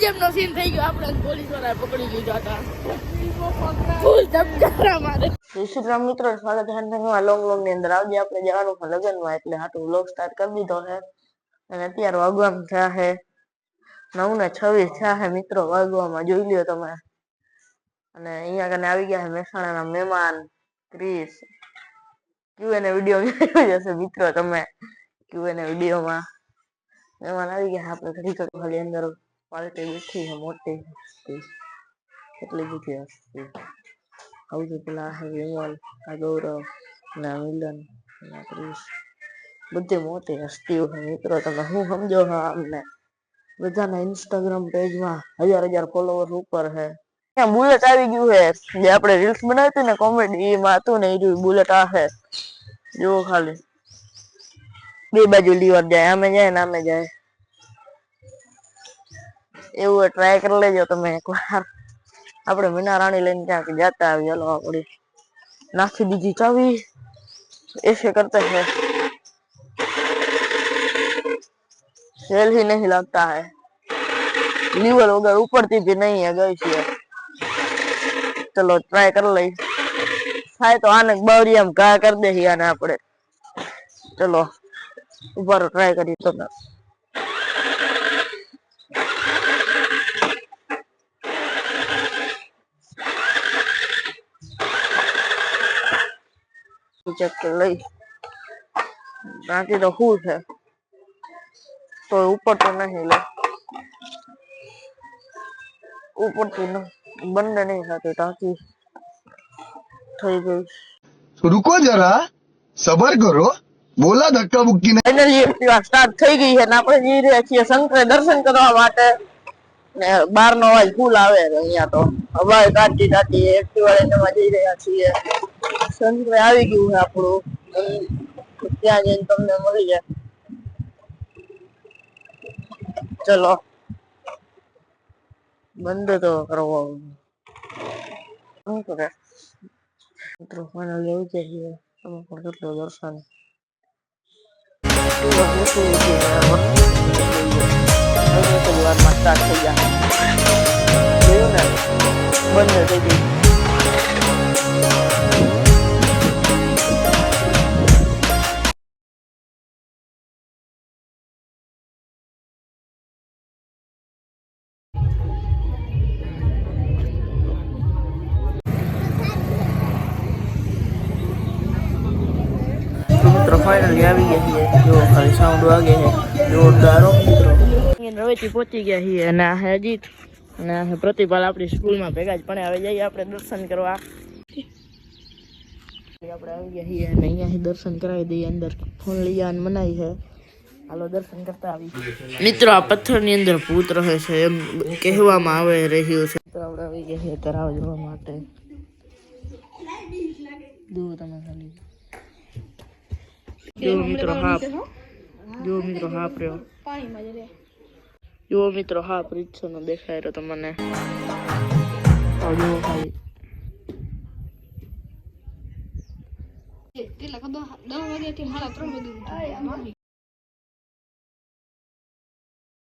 ગજબનો scene થઈ ગયો. આપણે પોલીસવાળા પકડી લીધા હતા. ફૂલ મિત્રો સ્વાગત છે નવા લોંગ લોંગની અંદર આવજે. આપણે જવાનું છે લગ્નમાં, એટલે હાટું વ્લોગ સ્ટાર્ટ કરી દીધો છે. અને અત્યારે વાગવામાં થયા છે. નવ ને છવ્વીસ થયા છે મિત્રો, વાગવામાં જોઈ લ્યો તમે. અને અહીંયા કને આવી ગયા છે મહેસાણાના મહેમાન, ક્રિસ. ક્યુ એને વીડિયો જોઈ જશે મિત્રો, તમે ક્યુ એને વિડીયોમાં મહેમાન આવી ગયા આપણે ઘડી ઘડી ખાલી અંદર. પાર્ટી બેઠી છે, મોટી હસ્તી. એટલી બધી હસ્તી. સૌથી પેલા છે વિમલ, આ ગૌરવ, ના મિલન, ના ક્રિશ. બધી મોટી હસ્તીઓ મિત્રો, તમે હું સમજો છો અમને બધાના ઇન્સ્ટાગ્રામ પેજમાં હજાર હજાર ફોલોવર ઉપર છે. બુલેટ આવી ગયું છે. જે આપણે રીલ્સ બનાવતી ને કોમેડી એમાં હતું ને એ બુલેટ આ છે. જુઓ ખાલી. બે બાજુ લીવર જાય, આમે જાય ને આમે જાય. એવું ટ્રાય કરી લેજો તમે એકવાર આપણે મીના રાણી લઈને ક્યાંક જાતા આવી ચાલો આપણી નાખી દીધી ચાવી ऐसे करते हैं सेल ही नहीं लगता है लीवर वगैरह ऊपर थी भी नहीं है गई છે ચલો ટ્રાય કરી લઈ થાય તો આને બાવરિયામાં ઘા કરી દે આને આપણે ચલો ઉભારો ટ્રાય કરી તો ચેક લઈ બાકી તો શું છે તો ઉપર તો નહીં લે ઉપરથી બંને નહીં થતી ટાંકી થઈ ગઈ રૂકો જરા સબર કરો બોલા ધક્કા મુક્કી ને એનર્જી એક્ટિવા સ્ટાર્ટ થઈ ગઈ છે ને આપણે જઈ રહ્યા છીએ શંકરે દર્શન કરવા માટે ને બાર નો અવાજ ફૂલ આવે અહીંયા તો અવાજ કાઢી કાઢી એક્ટિવા લઈને જઈ રહ્યા છીએ શંકરે આવી ગયું છે આપણું. ત્યાં જઈને તમને મળી જાય. ચલો. બંધ તો કરવો શું કરે? મિત્રો ફાઇનલ એવું છે કે તમે પણ કેટલો દર્શન. બંધ થઈ ગઈ મિત્રો ફાઇનલી આવી ગયા છીએ. જો ખાલી સાઉન્ડ વાગે છે. જોરદાર મિત્રો. રવેથી પહોંચી ગયા છીએ અને આ છે અજીત અને આ પ્રતિભાલ આપણી સ્કૂલમાં ભેગા જ પણ હવે જઈએ આપણે દર્શન કરવા. આપણે આવી ગયા છીએ અને અહીંયાથી દર્શન કરાવી દઈએ અંદર. ફોન લઈ જવાનું મનાય છે હાલો દર્શન કરતા આવી મિત્રો આ પથ્થરની અંદર ભૂત રહે છે એમ કહેવામાં આવે રહ્યું છે. તો આપણે આવી ગયા છીએ તરાવ જોવા માટે. જુઓ તમે ખાલી. જો મિત્રો હાફ જો મિત્રો હાફ રહ્યો જ જો મિત્રો હાફ રીતસો નો દેખાય રહ્યો તમને જુઓ ખાલી કેટલા દસ વાગ્યાથી સાડા ત્રણ વાગે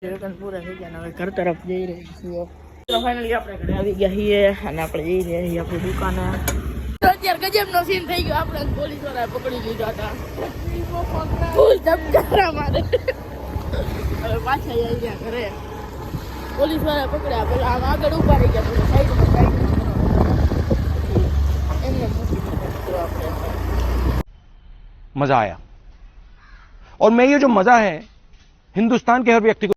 સેકન્ડ પૂરા થઈ ગયા હવે ઘર તરફ જઈ રહ્યા છીએ તો ફાઇનલી આપણે ઘરે આવી ગયા છીએ અને આપણે જઈ રહ્યા છીએ આપણી દુકાને અત્યારે ગજબનો સીન થઈ ગયો આપણે પોલીસ વાળા પકડી લીધા હતા ફૂલ ધબકારા મારે હવે પાછા જઈ ગયા ઘરે પોલીસ વાળા પકડ્યા પેલા આમ આગળ ઉભા રહી ગયા પછી સાઈડમાં સાઈડમાં એમને મૂકી દીધા આપણે मजा आया और मैं ये जो मजा है हिंदुस्तान के हर व्यक्ति को